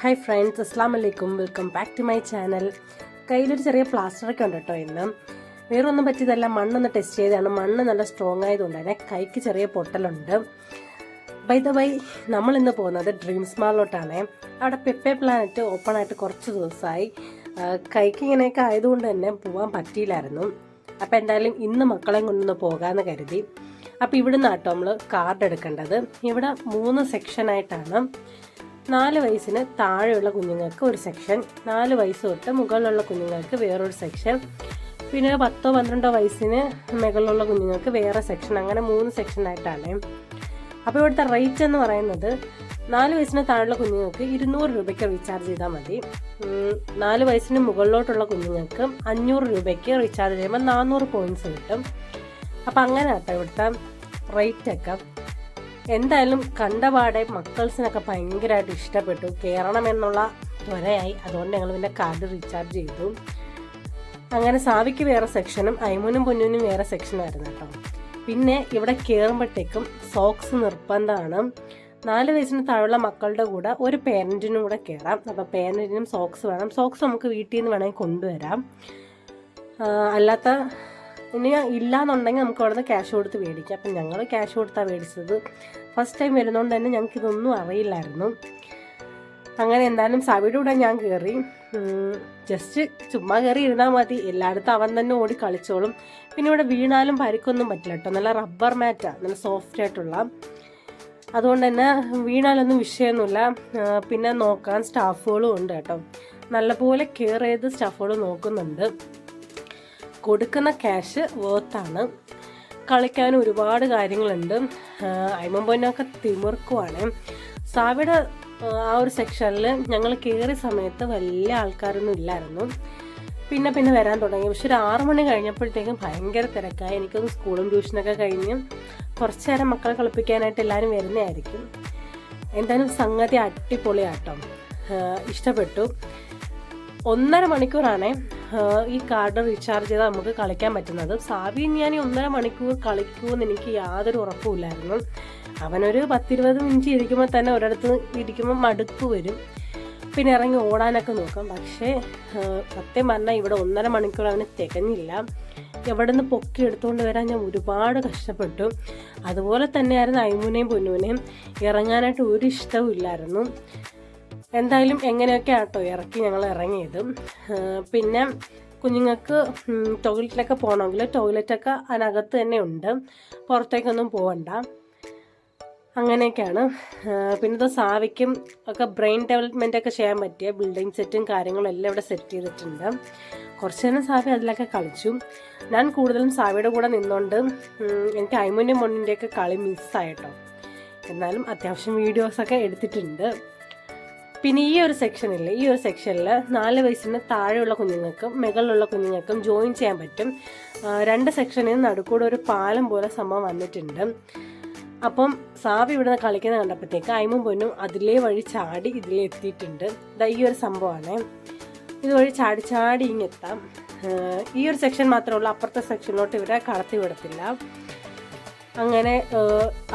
Hi friends അസ്സാം വലൈക്കും welcome back to my channel കയ്യിലൊരു ചെറിയ പ്ലാസ്റ്ററൊക്കെ ഉണ്ട് കേട്ടോ ഇന്ന്. വേറെ ഒന്നും പറ്റിയതല്ല. മണ്ണൊന്ന് ടെസ്റ്റ് ചെയ്തതാണ്. മണ്ണ് നല്ല സ്ട്രോങ് ആയതുകൊണ്ട് തന്നെ കൈക്ക് ചെറിയ പൊട്ടലുണ്ട്. ബൈ ദ ബൈ നമ്മൾ ഇന്ന് പോകുന്നത് ഡ്രീംസ് മാളിലോട്ടാണ് അവിടെ പെപ്പേ പ്ലാനറ്റ് ഓപ്പൺ ആയിട്ട് കുറച്ച് ദിവസമായി. കൈക്ക് ഇങ്ങനെയൊക്കെ ആയതുകൊണ്ട് തന്നെ പോകാൻ പറ്റിയില്ലായിരുന്നു. അപ്പോൾ എന്തായാലും ഇന്ന് മക്കളെയും കൊണ്ടൊന്ന് പോകാമെന്ന് കരുതി. അപ്പോൾ ഇവിടുന്ന് കേട്ടോ നമ്മൾ കാർഡ് എടുക്കേണ്ടത്. ഇവിടെ മൂന്ന് സെക്ഷനായിട്ടാണ് നാല് വയസ്സിന് താഴെയുള്ള കുഞ്ഞുങ്ങൾക്ക് ഒരു സെക്ഷൻ നാല് വയസ്സ് തൊട്ട് മുകളിലുള്ള കുഞ്ഞുങ്ങൾക്ക് വേറൊരു സെക്ഷൻ പിന്നെ പത്തോ പന്ത്രണ്ടോ വയസ്സിന് മുകളിലുള്ള കുഞ്ഞുങ്ങൾക്ക് വേറെ സെക്ഷൻ അങ്ങനെ മൂന്ന് സെക്ഷനായിട്ടാണ് അപ്പോൾ ഇവിടുത്തെ റേറ്റ് എന്ന് പറയുന്നത് നാല് വയസ്സിന് താഴെയുള്ള കുഞ്ഞുങ്ങൾക്ക് ഇരുന്നൂറ് രൂപയ്ക്ക് റീചാർജ് ചെയ്താൽ മതി. നാല് വയസ്സിന് മുകളിലോട്ടുള്ള കുഞ്ഞുങ്ങൾക്ക് അഞ്ഞൂറ് രൂപയ്ക്ക് റീചാർജ് ചെയ്യുമ്പോൾ നാനൂറ് പോയിന്റ്സ് കിട്ടും. അപ്പം അങ്ങനെ കേട്ടോ ഇവിടുത്തെ റേറ്റ് ഒക്കെ. എന്തായാലും കണ്ടപാടെ മക്കൾസിനൊക്കെ ഭയങ്കരമായിട്ട് ഇഷ്ടപ്പെട്ടു. കയറണം എന്നുള്ള ത്വരയായി. അതുകൊണ്ട് ഞങ്ങൾ പിന്നെ കാർഡ് റീചാർജ് ചെയ്തു. അങ്ങനെ സാവിക്ക് വേറെ സെക്ഷനും ഐമുനും പൊന്നിനും വേറെ സെക്ഷനായിരുന്നു കേട്ടോ. പിന്നെ ഇവിടെ കയറുമ്പോഴത്തേക്കും സോക്സ് നിർബന്ധമാണ്. നാല് വയസ്സിന് താഴെയുള്ള മക്കളുടെ കൂടെ ഒരു പേരന്റിനും കൂടെ കയറാം അപ്പോൾ പേരന്റിനും സോക്സ് വേണം. സോക്സ് നമുക്ക് വീട്ടിൽ നിന്ന് വേണമെങ്കിൽ കൊണ്ടുവരാം. അല്ലാത്ത ഇനി ഇല്ലാന്നുണ്ടെങ്കിൽ നമുക്ക് അവിടെ നിന്ന് ക്യാഷ് കൊടുത്ത് മേടിക്കാം. അപ്പം ഞങ്ങൾ ക്യാഷ് കൊടുത്താണ് മേടിച്ചത്. ഫസ്റ്റ് ടൈം വരുന്നതുകൊണ്ട് തന്നെ ഞങ്ങൾക്ക് ഇതൊന്നും അറിയില്ലായിരുന്നു. അങ്ങനെ എന്തായാലും സവിയുടെ കൂടെ ഞാൻ കയറി ജസ്റ്റ് ചുമ്മാ കയറി ഇരുന്നാൽ മതി. എല്ലായിടത്തും അവൻ തന്നെ ഓടി കളിച്ചോളും. പിന്നെ ഇവിടെ വീണാലും പരിക്കൊന്നും പറ്റില്ല കേട്ടോ. നല്ല റബ്ബർ മാറ്റാണ് നല്ല സോഫ്റ്റ് ആയിട്ടുള്ള. അതുകൊണ്ട് തന്നെ വീണാലൊന്നും വിഷയമൊന്നുമില്ല. പിന്നെ നോക്കാൻ സ്റ്റാഫുകളും ഉണ്ട് കേട്ടോ. നല്ലപോലെ കെയർ ചെയ്ത് സ്റ്റാഫുകൾ നോക്കുന്നുണ്ട്. കൊടുക്കുന്ന ക്യാഷ് വേർത്താണ്. കളിക്കാൻ ഒരുപാട് കാര്യങ്ങളുണ്ട്. അയ്മമ്പൊന്നൊക്കെ തിമിർക്കുവാണ്. സാവിയുടെ ആ ഒരു സെക്ഷനിൽ ഞങ്ങൾ കയറിയ സമയത്ത് വലിയ ആൾക്കാരൊന്നും ഇല്ലായിരുന്നു. പിന്നെ പിന്നെ വരാൻ തുടങ്ങി. പക്ഷെ ഒരു ആറു മണി കഴിഞ്ഞപ്പോഴത്തേക്കും ഭയങ്കര തിരക്കായി. എനിക്കൊന്ന് സ്കൂളും ട്യൂഷനൊക്കെ കഴിഞ്ഞ് കുറച്ച് നേരം മക്കളെ കളിപ്പിക്കാനായിട്ട് എല്ലാവരും വരുന്നതായിരിക്കും. എന്തായാലും സംഗതി അടിപൊളിയാട്ടം. ഇഷ്ടപ്പെട്ടു. ഒന്നര മണിക്കൂറാണ്. ഈ കാർഡ് റീചാർജ് ചെയ്താൽ നമുക്ക് കളിക്കാൻ പറ്റുന്നത്. സാവി ഞാൻ ഒന്നര മണിക്കൂർ കളിക്കുമെന്ന് എനിക്ക് യാതൊരു ഉറപ്പുമില്ലായിരുന്നു അവനൊരു പത്തിരുപത് മിനിറ്റ് ഇരിക്കുമ്പോൾ തന്നെ ഒരിടത്ത് ഇരിക്കുമ്പോൾ മടുപ്പ് വരും. പിന്നെ ഇറങ്ങി ഓടാനൊക്കെ നോക്കാം. പക്ഷേ സത്യം പറഞ്ഞാൽ ഇവിടെ ഒന്നര മണിക്കൂർ അവന് തികഞ്ഞില്ല. എവിടെ നിന്ന് പൊക്കി എടുത്തുകൊണ്ട് വരാൻ ഞാൻ ഒരുപാട് കഷ്ടപ്പെട്ടു. അതുപോലെ തന്നെയായിരുന്നു ഐമുനെയും പൊന്നുവിനെയും. ഇറങ്ങാനായിട്ട് ഒരു ഇഷ്ടവും ഇല്ലായിരുന്നു. എന്തായാലും എങ്ങനെയൊക്കെ ആട്ടോ ഇറക്കി ഞങ്ങൾ ഇറങ്ങിയത്. പിന്നെ കുഞ്ഞുങ്ങൾക്ക് ടോയ്ലറ്റിലൊക്കെ പോകണമെങ്കിൽ ടോയ്ലറ്റൊക്കെ അതിനകത്ത് തന്നെ ഉണ്ട്. പുറത്തേക്കൊന്നും പോകണ്ട അങ്ങനെയൊക്കെയാണ്. പിന്നെ ഇത് സാവിക്കും ഒക്കെ ബ്രെയിൻ ഡെവലപ്മെന്റ് ഒക്കെ ചെയ്യാൻ പറ്റിയ ബിൽഡിംഗ് സെറ്റും കാര്യങ്ങളും എല്ലാം ഇവിടെ സെറ്റ് ചെയ്തിട്ടുണ്ട്. കുറച്ച് നേരം സാവി അതിലൊക്കെ കളിച്ചു. ഞാൻ കൂടുതലും സാവിയുടെ കൂടെ നിന്നുകൊണ്ട് എനിക്ക് ഐമുന്റെ മണ്ണിന്റെയൊക്കെ കളി മിസ്സായിട്ടോ എന്നാലും അത്യാവശ്യം വീഡിയോസൊക്കെ എടുത്തിട്ടുണ്ട്. പിന്നെ ഈ ഒരു സെക്ഷനിൽ ഈ ഒരു സെക്ഷനിൽ നാല് വയസ്സിന് താഴെയുള്ള കുഞ്ഞുങ്ങൾക്കും മുകളിലുള്ള കുഞ്ഞുങ്ങൾക്കും ജോയിൻ ചെയ്യാൻ പറ്റും. രണ്ട് സെക്ഷനിൽ നടുക്കൂടെ ഒരു പാലം പോലെ സംഭവം വന്നിട്ടുണ്ട്. അപ്പം സാവി ഇവിടുന്ന് കളിക്കുന്ന കണ്ടപ്പോഴത്തേക്ക് അയിമും പൊന്നും അതിലേ വഴി ചാടി ഇതിലേ എത്തിയിട്ടുണ്ട്. ഈ ഒരു സംഭവമാണ്. ഇതുവഴി ചാടി ചാടി ഇങ്ങെത്താം ഈ ഒരു സെക്ഷൻ മാത്രമേ ഉള്ളൂ അപ്പുറത്തെ സെക്ഷനിലോട്ട് ഇവരെ കടത്തി വിടത്തില്ല. അങ്ങനെ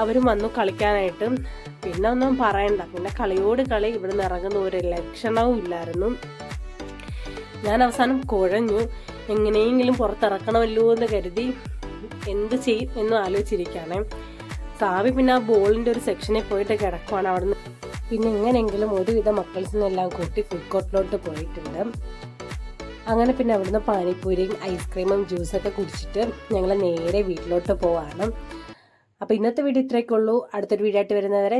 അവരും വന്നു കളിക്കാനായിട്ട്. പിന്നെ ഒന്നും പറയണ്ട. പിന്നെ കളിയോട് കളി ഇവിടുന്ന് ഇറങ്ങുന്ന ഒരു ലക്ഷണവും ഇല്ലായിരുന്നു. ഞാൻ അവസാനം കുഴഞ്ഞു. എങ്ങനെയെങ്കിലും പുറത്തിറക്കണമല്ലോ എന്ന് കരുതി എന്ത് ചെയ്യും എന്ന് ആലോചിച്ചിരിക്കുകയാണ്. സാവി പിന്നെ ആ ബോളിന്റെ ഒരു സെക്ഷനിൽ പോയിട്ട് കിടക്കുവാണ് അവിടുന്ന്. പിന്നെ എങ്ങനെയെങ്കിലും ഒരുവിധം മക്കൾസിനെല്ലാം കൂട്ടി ഫുഡ് കോർട്ടിലോട്ട് പോയിട്ടുണ്ട്. അങ്ങനെ പിന്നെ അവിടുന്ന് പാനിപ്പൂരിയും ഐസ്ക്രീമും ജ്യൂസൊക്കെ കുടിച്ചിട്ട് ഞങ്ങൾ നേരെ വീട്ടിലോട്ട് പോവാണ്. അപ്പോൾ ഇന്നത്തെ വീഡിയോ ഇത്രയൊക്കെ ഉള്ളൂ. അടുത്തൊരു വീഡിയോ ആയിട്ട് വരുന്നവരെ